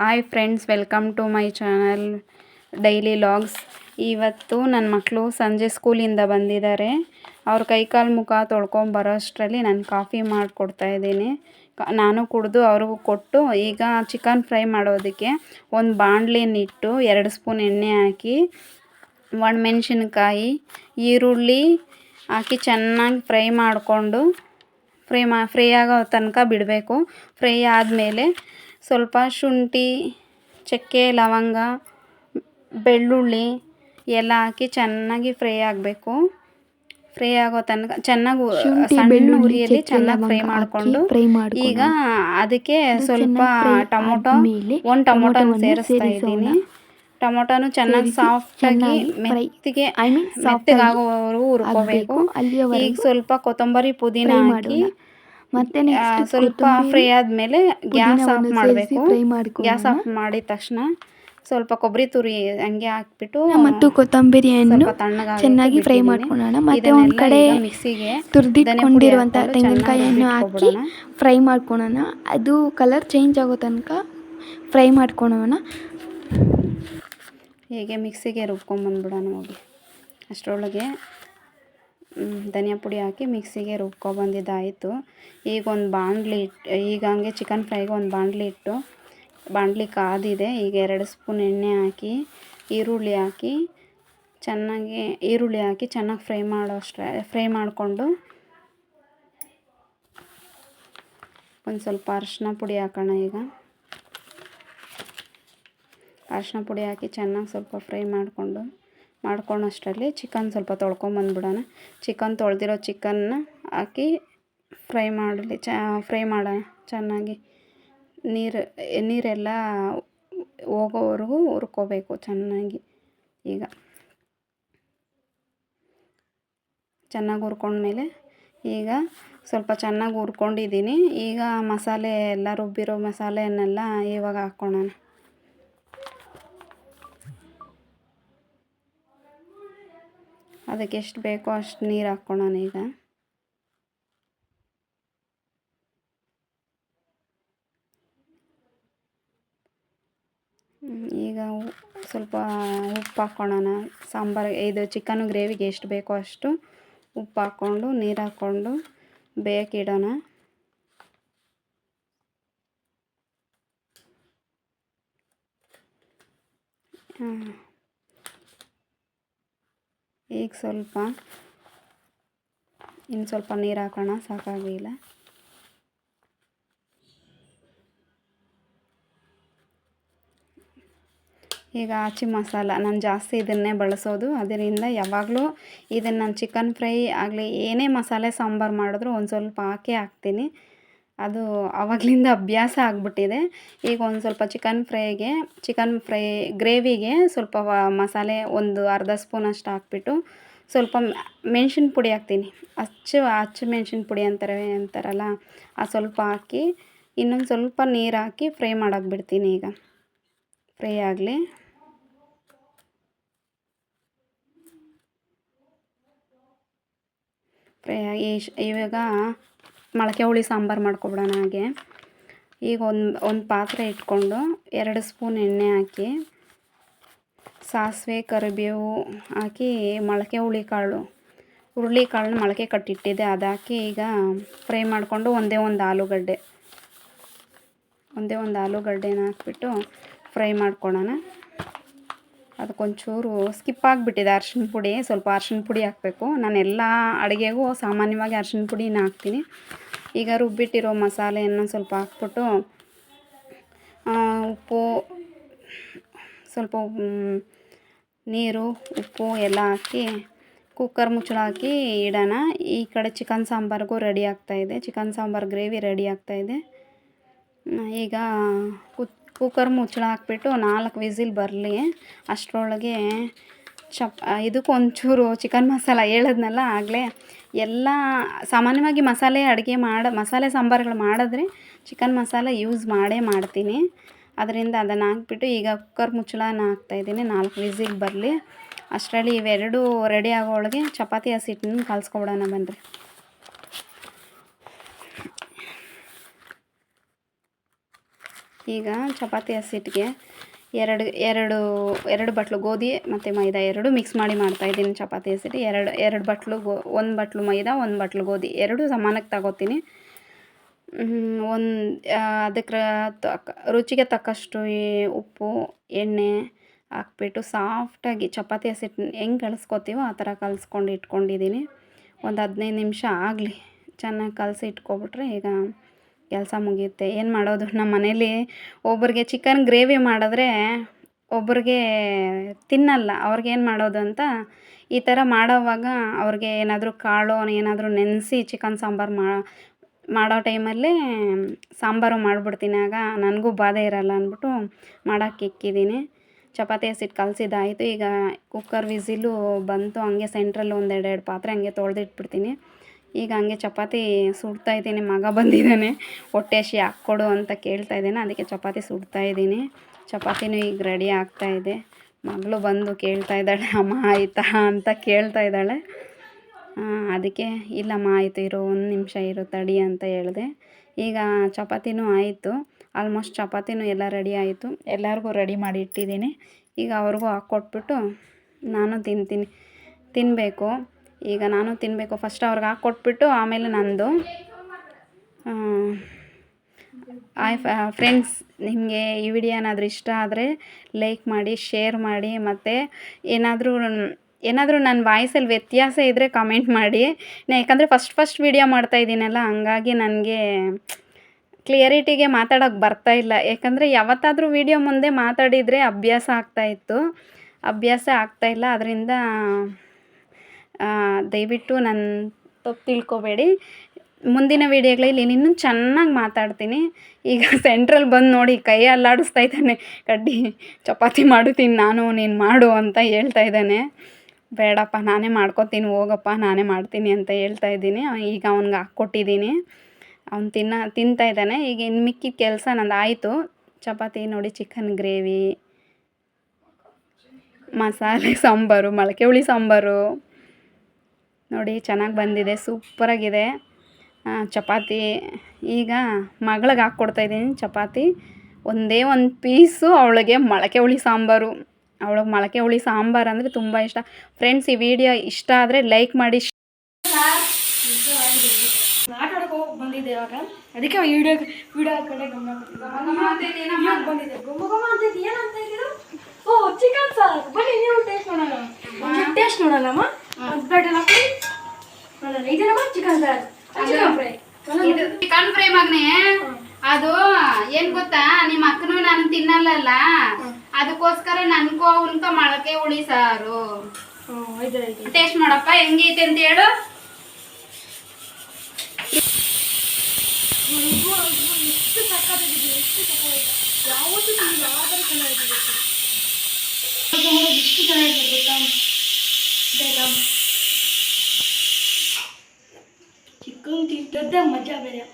Hi friends welcome to my channel daily vlogs ಇವತ್ತು ನನ್ನ ಮಕ್ಕಳು ಸಂಜೆ ಸ್ಕೂಲಿಂದ ಬಂದಿದ್ದಾರೆ. ಅವ್ರ ಕೈಕಾಲು ಮುಖ ತೊಳ್ಕೊಂಬರೋ ಅಷ್ಟರಲ್ಲಿ ನಾನು ಕಾಫಿ ಮಾಡಿಕೊಡ್ತಾ ಇದ್ದೀನಿ. ನಾನು ಕುಡಿದು ಅವ್ರಿಗೂ ಕೊಟ್ಟು, ಈಗ ಚಿಕನ್ ಫ್ರೈ ಮಾಡೋದಕ್ಕೆ ಒಂದು ಬಾಣಲೆನಿಟ್ಟು ಎರಡು ಸ್ಪೂನ್ ಎಣ್ಣೆ ಹಾಕಿ ಒಣಮೆಣ್ಸಿನ್ಕಾಯಿ ಈರುಳ್ಳಿ ಹಾಕಿ ಚೆನ್ನಾಗಿ ಫ್ರೈ ಮಾಡಿಕೊಂಡು, ಫ್ರೈ ಮಾ, ಫ್ರೈ ಆಗೋ ತನಕ ಬಿಡಬೇಕು. ಫ್ರೈ ಆದಮೇಲೆ ಸ್ವಲ್ಪ ಶುಂಠಿ ಚಕ್ಕೆ ಲವಂಗ ಬೆಳ್ಳುಳ್ಳಿ ಎಲ್ಲ ಹಾಕಿ ಚೆನ್ನಾಗಿ ಫ್ರೈ ಆಗಬೇಕು. ಫ್ರೈ ಆಗೋ ತನಕ ಚೆನ್ನಾಗಿ ಸಣ್ಣ ಉರಿಯಲ್ಲಿ ಚೆನ್ನಾಗಿ ಫ್ರೈ ಮಾಡಿಕೊಂಡು ಈಗ ಅದಕ್ಕೆ ಸ್ವಲ್ಪ ಟೊಮೊಟೊ ಒಂದು ಟೊಮೊಟೊನ ಸೇರಿಸ್ತಾ. ಇದ್ದೀನಿ. ಟೊಮೊಟೊನು ಚೆನ್ನಾಗಿ ಸಾಫ್ಟಾಗಿ ಮೆತ್ತಿಗೆ ಐ ಮೀನ್ ಮೆತ್ತಗಾಗೋವರೆಗೂ ಹುರ್ಕೋಬೇಕು. ಈಗ ಸ್ವಲ್ಪ ಕೊತ್ತಂಬರಿ ಪುದೀನ ಹಾಕಿ ಮತ್ತೆ ಸ್ವಲ್ಪ ಫ್ರೈ ಆದಮೇಲೆ ಗ್ಯಾಸ್ ಆಫ್ ಮಾಡಬೇಕು. ಫ್ರೈ ಮಾಡಿ ಗ್ಯಾಸ್ ಆಫ್ ಮಾಡಿದ ತಕ್ಷಣ ಸ್ವಲ್ಪ ಕೊಬ್ಬರಿ ತುರಿ ಹಂಗೆ ಹಾಕ್ಬಿಟ್ಟು ಮತ್ತು ಕೊತ್ತಂಬರಿಯನ್ನು ಹಣ್ಣು ಚೆನ್ನಾಗಿ ಫ್ರೈ. ಮಾಡ್ಕೊಳ್ಳೋಣ. ಮತ್ತೆ ಒಂದು ಕಡೆ ಮಿಕ್ಸಿಗೆ ತುರಿದಿಟ್ಕೊಂಡಿರುವಂಥ ತೆಂಗಿನಕಾಯಿ ಹಣ್ಣು ಹಾಕ್ಕೊಂಡು ತೆಂಗಿನಕಾಯಿಯನ್ನು ಹಾಕಿ ಫ್ರೈ ಮಾಡ್ಕೊಳ್ಳೋಣ. ಅದು ಕಲರ್ ಚೇಂಜ್ ಆಗೋ ತನಕ ಫ್ರೈ ಮಾಡ್ಕೊಳ್ಳೋಣ. ಹೀಗೆ ಮಿಕ್ಸಿಗೆ ರುಬ್ಕೊಂಬಂದ್ಬಿಡೋಣ ಹೋಗಿ. ಅಷ್ಟರೊಳಗೆ ಧನಿಯಾ ಪುಡಿ ಹಾಕಿ ಮಿಕ್ಸಿಗೆ ರುಬ್ಕೊಬಂದಿದ್ದಾಯಿತು ಈಗ ಒಂದು ಬಾಣಲಿ ಇಟ್ಟು ಈಗ ಹಂಗೆ ಚಿಕನ್ ಫ್ರೈಗೆ ಒಂದು ಬಾಣಲಿ ಇಟ್ಟು, ಬಾಣಲಿ ಕಾದಿದೆ. ಈಗ ಎರಡು ಸ್ಪೂನ್ ಎಣ್ಣೆ ಹಾಕಿ, ಈರುಳ್ಳಿ ಹಾಕಿ, ಚೆನ್ನಾಗಿ ಈರುಳ್ಳಿ ಹಾಕಿ ಚೆನ್ನಾಗಿ ಫ್ರೈ ಮಾಡೋ ಫ್ರೈ ಮಾಡಿಕೊಂಡು ಒಂದು ಸ್ವಲ್ಪ ಅರಶಿನ ಪುಡಿ ಹಾಕೋಣ ಈಗ. ಅರಶಿನ ಪುಡಿ ಹಾಕಿ ಚೆನ್ನಾಗಿ ಸ್ವಲ್ಪ ಫ್ರೈ ಮಾಡಿಕೊಂಡು. ಮಾಡ್ಕೊಳ್ಳೋಷ್ಟರಲ್ಲಿ ಚಿಕನ್ ಸ್ವಲ್ಪ ತೊಳ್ಕೊಂಬಂದ್ಬಿಡೋಣ ಚಿಕನ್ ತೊಳೆದಿರೋ ಚಿಕನ್ನ ಹಾಕಿ ಫ್ರೈ ಮಾಡಲಿ, ಚ, ಫ್ರೈ ಮಾಡೋಣ. ಚೆನ್ನಾಗಿ ನೀರು, ನೀರೆಲ್ಲ ಹೋಗೋವರೆಗೂ ಹುರ್ಕೋಬೇಕು ಚೆನ್ನಾಗಿ. ಈಗ ಚೆನ್ನಾಗಿ ಹುರ್ಕೊಂಡ್ಮೇಲೆ ಈಗ ಸ್ವಲ್ಪ ಚೆನ್ನಾಗಿ ಹುರ್ಕೊಂಡಿದ್ದೀನಿ. ಈಗ ಮಸಾಲೆ ಎಲ್ಲ ರುಬ್ಬಿರೋ ಮಸಾಲೆಯನ್ನೆಲ್ಲ ಇವಾಗ ಹಾಕ್ಕೊಳ್ಳೋಣ ಅದಕ್ಕೆ ಎಷ್ಟು ಬೇಕೋ ಅಷ್ಟು ನೀರು ಹಾಕ್ಕೊಳ್ಳೋಣ ಈಗ. ಈಗ ಸ್ವಲ್ಪ ಉಪ್ಪು ಹಾಕ್ಕೊಳ್ಳೋಣ. ಸಾಂಬಾರು ಇದು ಚಿಕನ್ ಗ್ರೇವಿಗೆ ಎಷ್ಟು ಬೇಕೋ ಅಷ್ಟು ಉಪ್ಪು ಹಾಕ್ಕೊಂಡು, ನೀರು ಹಾಕ್ಕೊಂಡು ಬೇಯಕ್ಕೆ ಇಡೋಣ. ಹ್ಮ್. ಈಗ ಸ್ವಲ್ಪ ಇನ್ನು ಸ್ವಲ್ಪ ನೀರು ಹಾಕೋಣ ಸಾಕಾಗಿಲ್ಲ ಈಗ ಆಚಿ ಮಸಾಲ, ನಾನು ಜಾಸ್ತಿ ಇದನ್ನೇ ಬಳಸೋದು. ಅದರಿಂದ ಯಾವಾಗಲೂ ಇದನ್ನು ನಾನು ಚಿಕನ್ ಫ್ರೈ ಆಗಲಿ ಏನೇ ಮಸಾಲೆ ಸಾಂಬಾರು ಮಾಡಿದ್ರು ಒಂದು ಸ್ವಲ್ಪ ಹಾಕೇ ಹಾಕ್ತೀನಿ. ಅದು ಆವಾಗಲಿಂದ ಅಭ್ಯಾಸ ಆಗಿಬಿಟ್ಟಿದೆ. ಈಗ ಒಂದು ಸ್ವಲ್ಪ ಚಿಕನ್ ಫ್ರೈಗೆ ಚಿಕನ್ ಫ್ರೈ ಗ್ರೇವಿಗೆ ಸ್ವಲ್ಪ ಮಸಾಲೆ ಒಂದು ಅರ್ಧ ಸ್ಪೂನ್ ಅಷ್ಟು ಹಾಕ್ಬಿಟ್ಟು ಸ್ವಲ್ಪ ಮೆಣಸಿನ ಪುಡಿ ಹಾಕ್ತೀನಿ. ಅಚ್ಚು ಅಚ್ಚು ಮೆಣಸಿನ ಪುಡಿ ಅಂತಾರೆ, ಅಂತಾರಲ್ಲ ಆ ಸ್ವಲ್ಪ ಹಾಕಿ, ಇನ್ನೊಂದು ಸ್ವಲ್ಪ ನೀರು ಹಾಕಿ ಫ್ರೈ ಮಾಡೋಕೆ ಬಿಡ್ತೀನಿ ಈಗ. ಫ್ರೈ ಆಗಲಿ. ಫ್ರೈ ಆಗಿ, ಇವಾಗ ಮೊಳಕೆ ಹುಳಿ ಸಾಂಬಾರು ಮಾಡ್ಕೊಬಿಡೋಣ ಹಾಗೆ. ಈಗ ಒಂದು ಒಂದು ಪಾತ್ರೆ ಇಟ್ಕೊಂಡು ಎರಡು ಸ್ಪೂನ್ ಎಣ್ಣೆ ಹಾಕಿ, ಸಾಸಿವೆ, ಕರಿಬೇವು ಹಾಕಿ ಮೊಳಕೆ ಹುಳಿ ಕಾಳು, ಹುರುಳಿ ಕಾಳನ್ನ ಮೊಳಕೆ ಕಟ್ಟಿಟ್ಟಿದ್ದೆ. ಅದಾಕಿ ಈಗ ಫ್ರೈ ಮಾಡಿಕೊಂಡು ಒಂದೇ ಒಂದು ಆಲೂಗಡ್ಡೆ, ಒಂದೇ ಒಂದು ಆಲೂಗಡ್ಡೆನ ಹಾಕ್ಬಿಟ್ಟು ಫ್ರೈ ಮಾಡ್ಕೊಳ್ಳೋಣ ಅದಕ್ಕೊಂಚೂರು ಸ್ಕಿಪ್ ಆಗಿಬಿಟ್ಟಿದೆ ಅರ್ಶಿಣ ಪುಡಿ. ಸ್ವಲ್ಪ ಅರ್ಶಿಣ ಪುಡಿ ಹಾಕಬೇಕು. ನಾನು ಎಲ್ಲ ಅಡುಗೆಗೂ ಸಾಮಾನ್ಯವಾಗಿ ಅರ್ಶಿನ ಪುಡಿನ ಹಾಕ್ತೀನಿ. ಈಗ ರುಬ್ಬಿಟ್ಟಿರೋ ಮಸಾಲೆಯನ್ನು ಸ್ವಲ್ಪ ಹಾಕ್ಬಿಟ್ಟು ಉಪ್ಪು, ಸ್ವಲ್ಪ ನೀರು, ಉಪ್ಪು ಎಲ್ಲ ಹಾಕಿ ಕುಕ್ಕರ್ ಮುಚ್ಚಳ ಹಾಕಿ ಇಡೋಣ. ಈ ಕಡೆ ಚಿಕನ್ ಸಾಂಬಾರಿಗೂ ರೆಡಿ ಆಗ್ತಾಯಿದೆ ಚಿಕನ್ ಸಾಂಬಾರು ಗ್ರೇವಿ ರೆಡಿ ಆಗ್ತಾಯಿದೆ ಈಗ ಕುಕ್ ಕುಕ್ಕರ್ ಮುಚ್ಚಳ ಹಾಕ್ಬಿಟ್ಟು ನಾಲ್ಕು ವಿಸಿಲ್ ಬರಲಿ. ಅಷ್ಟರೊಳಗೆ ಚಪ್ ಇದಕ್ಕೂ ಒಂಚೂರು ಚಿಕನ್ ಮಸಾಲ ಹೇಳಿದ್ನಲ್ಲ ಆಗಲೇ. ಎಲ್ಲ ಸಾಮಾನ್ಯವಾಗಿ ಮಸಾಲೆ ಅಡುಗೆ ಮಾಡ, ಮಸಾಲೆ ಸಾಂಬಾರುಗಳು ಮಾಡಿದ್ರೆ ಚಿಕನ್ ಮಸಾಲ ಯೂಸ್ ಮಾಡೇ ಮಾಡ್ತೀನಿ. ಅದರಿಂದ ಅದನ್ನು ಹಾಕ್ಬಿಟ್ಟು ಈಗ ಕುಕ್ಕರ್ ಮುಚ್ಚಳನ ಹಾಕ್ತಾಯಿದ್ದೀನಿ ನಾಲ್ಕು ವಿಸಿಗೆ ಬರಲಿ. ಅಷ್ಟರಲ್ಲಿ ಇವೆರಡು ರೆಡಿ ಆಗೋ ಒಳಗೆ ಚಪಾತಿ ಹಸಿಟ್ಟನ್ನು ಕಲಿಸ್ಕೊಬಿಡೋಣ ಬನ್ನಿರಿ ಈಗ ಚಪಾತಿ ಹಸಿಟ್ಟಿಗೆ ಎರಡು ಎರಡು ಎರಡು ಬಟ್ಲು ಗೋಧಿ ಮತ್ತು ಮೈದಾ ಎರಡು ಮಿಕ್ಸ್ ಮಾಡಿ ಮಾಡ್ತಾಯಿದ್ದೀನಿ ಚಪಾತಿ ಹೆಸರಿ. ಎರಡು ಎರಡು ಬಟ್ಲು ಗೋ, ಒಂದು ಬಟ್ಲು ಮೈದಾ, ಒಂದು ಬಟ್ಲು ಗೋಧಿ. ಎರಡು ಸಮಾನಕ್ಕೆ ತಗೋತೀನಿ. ಒಂದು ಅದಕ್ಕೆ ತಕ್ಕ ರುಚಿಗೆ ತಕ್ಕಷ್ಟು ಉಪ್ಪು, ಎಣ್ಣೆ ಹಾಕ್ಬಿಟ್ಟು ಸಾಫ್ಟಾಗಿ ಚಪಾತಿ ಹಸಿಟ್ಟು ಹೆಂಗೆ ಕಲಿಸ್ಕೊತೀವೋ ಆ ಥರ ಕಲಿಸ್ಕೊಂಡು ಇಟ್ಕೊಂಡಿದ್ದೀನಿ. ಒಂದು ಹದಿನೈದು ನಿಮಿಷ ಆಗಲಿ. ಚೆನ್ನಾಗಿ ಕಲಸಿ ಇಟ್ಕೊಬಿಟ್ರೆ ಈಗ ಕೆಲಸ ಮುಗಿಯುತ್ತೆ. ಏನು ಮಾಡೋದು? ನಮ್ಮ ಮನೇಲಿ ಒಬ್ಬರಿಗೆ ಚಿಕನ್ ಗ್ರೇವಿ ಮಾಡಿದ್ರೆ ಒಬ್ಬರಿಗೆ ತಿನ್ನಲ್ಲ. ಅವ್ರಿಗೇನು ಮಾಡೋದು ಅಂತ ಈ ಥರ ಮಾಡೋವಾಗ ಅವ್ರಿಗೆ ಏನಾದರೂ ಕಾಳು, ಏನಾದರೂ ನೆನೆಸಿ ಚಿಕನ್ ಸಾಂಬಾರು ಮಾ, ಮಾಡೋ ಟೈಮಲ್ಲಿ ಸಾಂಬಾರು ಮಾಡಿಬಿಡ್ತೀನಿ. ಆಗ ನನಗೂ ಬಾಧೆ ಇರಲ್ಲ ಅಂದ್ಬಿಟ್ಟು ಮಾಡೋಕ್ಕೆ ಇಕ್ಕಿದ್ದೀನಿ. ಚಪಾತಿ ಹಸಿಟ್ಟು ಕಲಸಿದ್ದಾಯಿತು. ಈಗ ಕುಕ್ಕರ್ ವಿಸಿಲು ಬಂತು. ಹಂಗೆ ಸೆಂಟ್ರಲ್ಲಿ ಒಂದು ಎರಡೆರಡು ಪಾತ್ರೆ ಹಂಗೆ ತೊಳೆದಿಟ್ಬಿಡ್ತೀನಿ. ಈಗ ಹಂಗೆ ಚಪಾತಿ ಸುಡ್ತಾ ಇದ್ದೀನಿ, ಮಗ ಬಂದಿದ್ದಾನೆ. ಹೊಟ್ಟೆ ಹಸಿ ಹಾಕ್ಕೊಡು ಅಂತ ಕೇಳ್ತಾ ಇದ್ದಾನೆ, ಅದಕ್ಕೆ ಚಪಾತಿ ಸುಡ್ತಾ ಇದ್ದೀನಿ. ಚಪಾತಿನೂ ಈಗ ರೆಡಿ ಆಗ್ತಾ ಇದೆ. ಮಗಳು ಬಂದು ಕೇಳ್ತಾ ಇದ್ದಾಳೆ, ಅಮ್ಮ, ಆಯಿತಾ? ಅಂತ ಕೇಳ್ತಾ ಇದ್ದಾಳೆ. ಅದಕ್ಕೆ, ಇಲ್ಲಮ್ಮ, ಆಯಿತು, ಇರೋ, ಒಂದು ನಿಮಿಷ ಇರೋ, ತಡಿ ಅಂತ ಹೇಳಿದೆ. ಈಗ ಚಪಾತಿನೂ ಆಯಿತು ಆಲ್ಮೋಸ್ಟ್ ಚಪಾತಿನೂ ಎಲ್ಲ ರೆಡಿ ಆಯಿತು. ಎಲ್ಲರಿಗೂ ರೆಡಿ ಮಾಡಿ ಇಟ್ಟಿದ್ದೀನಿ. ಈಗ ಅವ್ರಿಗೂ ಹಾಕ್ಕೊಟ್ಬಿಟ್ಟು ನಾನು ತಿಂತೀನಿ ತಿನ್ನಬೇಕು ಈಗ ನಾನು ತಿನ್ನಬೇಕು ಫಸ್ಟ್ ಅವ್ರಿಗೆ ಹಾಕ್ಕೊಟ್ಬಿಟ್ಟು ಆಮೇಲೆ ನಂದು ಆಯ್ ಫ್ರೆಂಡ್ಸ್ ನಿಮಗೆ ಈ ವಿಡಿಯೋ ಏನಾದರೂ ಇಷ್ಟ ಆದರೆ ಲೈಕ್ ಮಾಡಿ ಶೇರ್ ಮಾಡಿ ಮತ್ತು ಏನಾದರೂ ಏನಾದರೂ ನನ್ನ ವಾಯ್ಸಲ್ಲಿ ವ್ಯತ್ಯಾಸ ಇದ್ದರೆ ಕಮೆಂಟ್ ಮಾಡಿ. ಯಾಕಂದರೆ ಫಸ್ಟ್ ಫಸ್ಟ್ ವಿಡಿಯೋ ಮಾಡ್ತಾ ಇದ್ದೀನಲ್ಲ, ಹಂಗಾಗಿ ನನಗೆ ಕ್ಲಿಯರಿಟಿಗೆ ಮಾತಾಡೋಕ್ಕೆ ಬರ್ತಾ ಇಲ್ಲ. ಯಾಕಂದರೆ ಯಾವತ್ತಾದರೂ ವಿಡಿಯೋ ಮುಂದೆ ಮಾತಾಡಿದರೆ ಅಭ್ಯಾಸ ಆಗ್ತಾಯಿತ್ತು ಅಭ್ಯಾಸ ಆಗ್ತಾಯಿಲ್ಲ ಅದರಿಂದ ದಯವಿಟ್ಟು ನನ್ನ ತಪ್ಪು ತಿಳ್ಕೊಬೇಡಿ. ಮುಂದಿನ ವೀಡಿಯೋಗಳಲ್ಲಿ ಇನ್ನೂ ಚೆನ್ನಾಗಿ ಮಾತಾಡ್ತೀನಿ. ಈಗ ಸೆಂಟ್ರಲ್ಲಿ ಬಂದು ನೋಡಿ ಕೈ ಅಲ್ಲಾಡಿಸ್ತಾ ಇದ್ದಾನೆ. ಕಡ್ಡಿ ಚಪಾತಿ ಮಾಡುತ್ತೀನಿ ನಾನು, ನೀನು ಮಾಡು ಅಂತ ಹೇಳ್ತಾ ಇದ್ದಾನೆ. ಬೇಡಪ್ಪ, ನಾನೇ ಮಾಡ್ಕೊತೀನಿ, ಹೋಗಪ್ಪ, ನಾನೇ ಮಾಡ್ತೀನಿ ಅಂತ ಹೇಳ್ತಾ ಇದ್ದೀನಿ. ಈಗ ಅವನಿಗೆ ಹಾಕ್ಕೊಟ್ಟಿದ್ದೀನಿ. ಅವ್ನು ತಿನ್ನ, ತಿಂತಾ ಇದ್ದಾನೆ. ಈಗ ಇನ್ನು ಮಿಕ್ಕಿದ ಕೆಲಸ ನಂದು ಆಯಿತು. ಚಪಾತಿ ನೋಡಿ ಚಿಕನ್ ಗ್ರೇವಿ ಮಸಾಲೆ ಸಾಂಬಾರು ಮೊಳಕೆ ಹುಳಿ ಸಾಂಬಾರು. ನೋಡಿ ಚೆನ್ನಾಗಿ ಬಂದಿದೆ ಸೂಪರಾಗಿದೆ. ಚಪಾತಿ ಈಗ ಮಗಳಿಗೆ ಹಾಕ್ಕೊಡ್ತಾ ಇದ್ದೀನಿ ಚಪಾತಿ. ಒಂದೇ ಒಂದು ಪೀಸು ಅವಳಿಗೆ ಮೊಳಕೆ ಹುಳಿ ಸಾಂಬಾರು. ಅವಳಿಗೆ ಮೊಳಕೆ ಹುಳಿ ಸಾಂಬಾರು ಅಂದರೆ ತುಂಬ ಇಷ್ಟ. ಫ್ರೆಂಡ್ಸ್ ಈ ವಿಡಿಯೋ ಇಷ್ಟ ಆದರೆ ಲೈಕ್ ಮಾಡಿ ಆಟ ಆಡಕ್ಕೆ ಹೋಗಿ ಬಂದಿದ್ದೆ ಇವಾಗ. ಅದಕ್ಕೆ ವಿಡಿಯೋ ವಿಡಿಯೋ ಕಡೆ ಗಮನ ಬಂದಿದೆ ಗೊಮ್ಮ ಅಂತ ಏನಂತ ಓ ಚಿಕನ್ ಸಾರ್. ಬನ್ನಿ ನೀವು ಟೇಸ್ಟ್ ನೋಡೋಣ. ಟೇಸ್ಟ್ ನೋಡೋಣಮ್ಮ. ಚಿಕನ್ ಫ್ರೈ ಮಗನೆ ಅದು ಏನ್ ಗೊತ್ತಾ? ನಿಮ್ಮ ಅಕ್ಕನು ನಾನು ತಿನ್ನಲ್ಲಲ್ಲ? ಅದಕ್ಕೋಸ್ಕರ ನನ್ಕೋ ಅವನ್ಕೋ ಮೊಳಕೆ ಹುಳಿ ಸಾರು. ಟೇಸ್ಟ್ ಮಾಡಪ್ಪ ಹೆಂಗೈತೆ ಅಂತ ಹೇಳು. ಯಾವತ್ತೂ ಚೆನ್ನಾಗಿದೆ ಎಷ್ಟು ಚೆನ್ನಾಗಿದೆ ಗೊತ್ತಾ? मज़ा मेरा